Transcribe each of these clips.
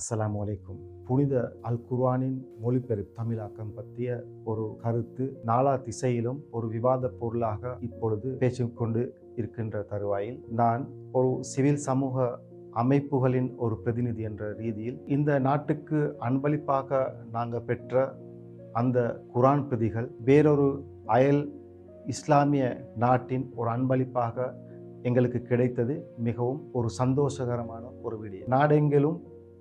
அஸ்லாம் அலைக்கும். புனித அல் குர்ஆனின் மொழிபெயர்ப்பு தமிழாக்கம் பற்றிய ஒரு கருத்து நாலா திசையிலும் ஒரு விவாத பொருளாக இப்பொழுது பேசிக்கொண்டு இருக்கின்ற தருவாயில் நான் ஒரு சிவில் சமூக அமைப்புகளின் ஒரு பிரதிநிதி என்ற ரீதியில் இந்த நாட்டுக்கு அன்பளிப்பாக நாங்கள் பெற்ற அந்த குரான் பிரதிகள் வேறொரு அயல் இஸ்லாமிய நாட்டின் ஒரு அன்பளிப்பாக எங்களுக்கு கிடைத்தது மிகவும் ஒரு சந்தோஷகரமான ஒரு விடயம் நாடெங்கிலும்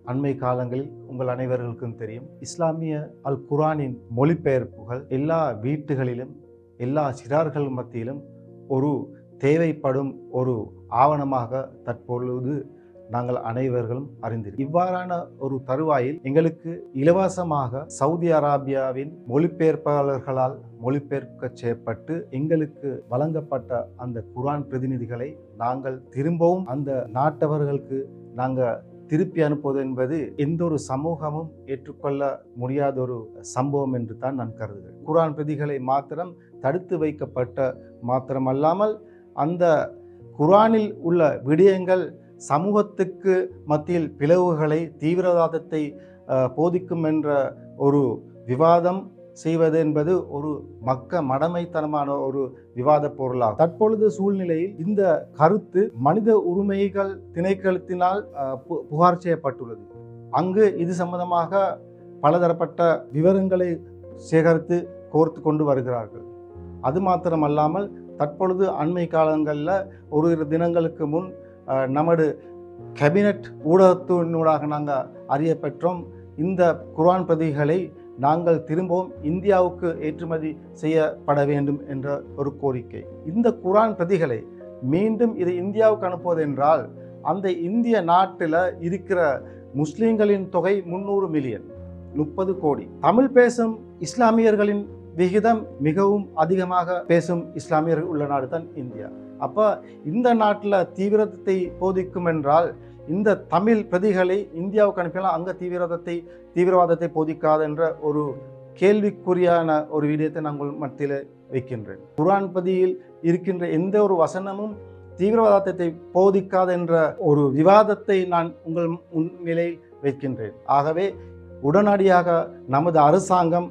அண்மை காலங்களில் உங்கள் அனைவர்களுக்கும் தெரியும். இஸ்லாமிய அல் குரானின் மொழிபெயர்ப்புகள் எல்லா வீட்டுகளிலும் எல்லா சிறார்கள் மத்தியிலும் ஒரு தேவைப்படும் ஒரு ஆவணமாக தற்பொழுது நாங்கள் அனைவர்களும் அறிந்திருக்கிறோம். இவ்வாறான ஒரு தருவாயில் எங்களுக்கு இலவசமாக சவுதி அரேபியாவின் மொழிபெயர்ப்பாளர்களால் மொழிபெயர்க்க செய்யப்பட்டு எங்களுக்கு வழங்கப்பட்ட அந்த குரான் பிரதிநிதிகளை நாங்கள் திரும்பவும் அந்த நாட்டவர்களுக்கு நாங்கள் திருப்பி அனுப்புவது என்பது எந்த ஒரு சமூகமும் ஏற்றுக்கொள்ள முடியாத ஒரு சம்பவம் என்று தான் நான் கருதுகிறேன். குரான் பிரதிகளை மாத்திரம் தடுத்து வைக்கப்பட்ட மாத்திரம் அல்லாமல் அந்த குரானில் உள்ள விடயங்கள் சமூகத்துக்கு மத்தியில் பிளவுகளை தீவிரவாதத்தை போதிக்கும் என்ற ஒரு விவாதம் செய்வது என்பது ஒரு மக்க மடமைத்தனமான ஒரு விவாத பொருளாகும். தற்பொழுது சூழ்நிலையில் இந்த கருத்து மனித உரிமைகள் திணைக்களத்தினால் புகார் செய்யப்பட்டுள்ளது. அங்கு இது சம்பந்தமாக பலதரப்பட்ட விவரங்களை சேகரித்து கோர்த்து கொண்டு வருகிறார்கள். அது மாத்திரமல்லாமல் தற்பொழுது அண்மை காலங்களில் ஒரு இரு தினங்களுக்கு முன் நமது கேபினட் ஊடகத்தினூடாக நாங்கள் அறிய பெற்றோம். இந்த குர்ஆன் பிரதிகளை நாங்கள் திரும்பவும் இந்தியாவுக்கு ஏற்றுமதி செய்யப்பட வேண்டும் என்ற ஒரு கோரிக்கை. இந்த குரான் பிரதிகளை மீண்டும் இது இந்தியாவுக்கு அனுப்புவதென்றால் அந்த இந்திய நாட்டில் இருக்கிற முஸ்லீம்களின் தொகை முந்நூறு மில்லியன் முப்பது கோடி. தமிழ் பேசும் இஸ்லாமியர்களின் விகிதம் மிகவும் அதிகமாக பேசும் இஸ்லாமியர்கள் உள்ள நாடு தான் இந்தியா. அப்போ இந்த நாட்டில் தீவிரத்தை போதிக்கும் என்றால் இந்த தமிழ் பிரதிகளை இந்தியாவுக்கு அனுப்பினால் அங்கே தீவிரவாதத்தை தீவிரவாதத்தை போதிக்காது என்ற ஒரு கேள்விக்குரியான ஒரு விடயத்தை நான் உங்கள் மத்தியில் வைக்கின்றேன். குரான் பதியில் இருக்கின்ற எந்த ஒரு வசனமும் தீவிரவாதத்தை போதிக்காது என்ற ஒரு விவாதத்தை நான் உங்கள் முன்னிலையில் வைக்கின்றேன். ஆகவே உடனடியாக நமது அரசாங்கம்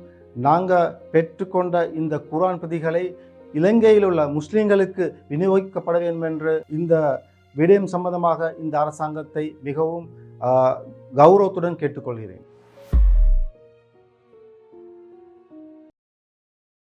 நாங்கள் பெற்றுக்கொண்ட இந்த குரான் பிரதிகளை இலங்கையில் உள்ள முஸ்லீம்களுக்கு விநியோகிக்கப்பட வேண்டும் என்று இந்த விடயம் சம்பந்தமாக இந்த அரசாங்கத்தை மிகவும் கௌரவத்துடன் கேட்டுக்கொள்கிறேன்.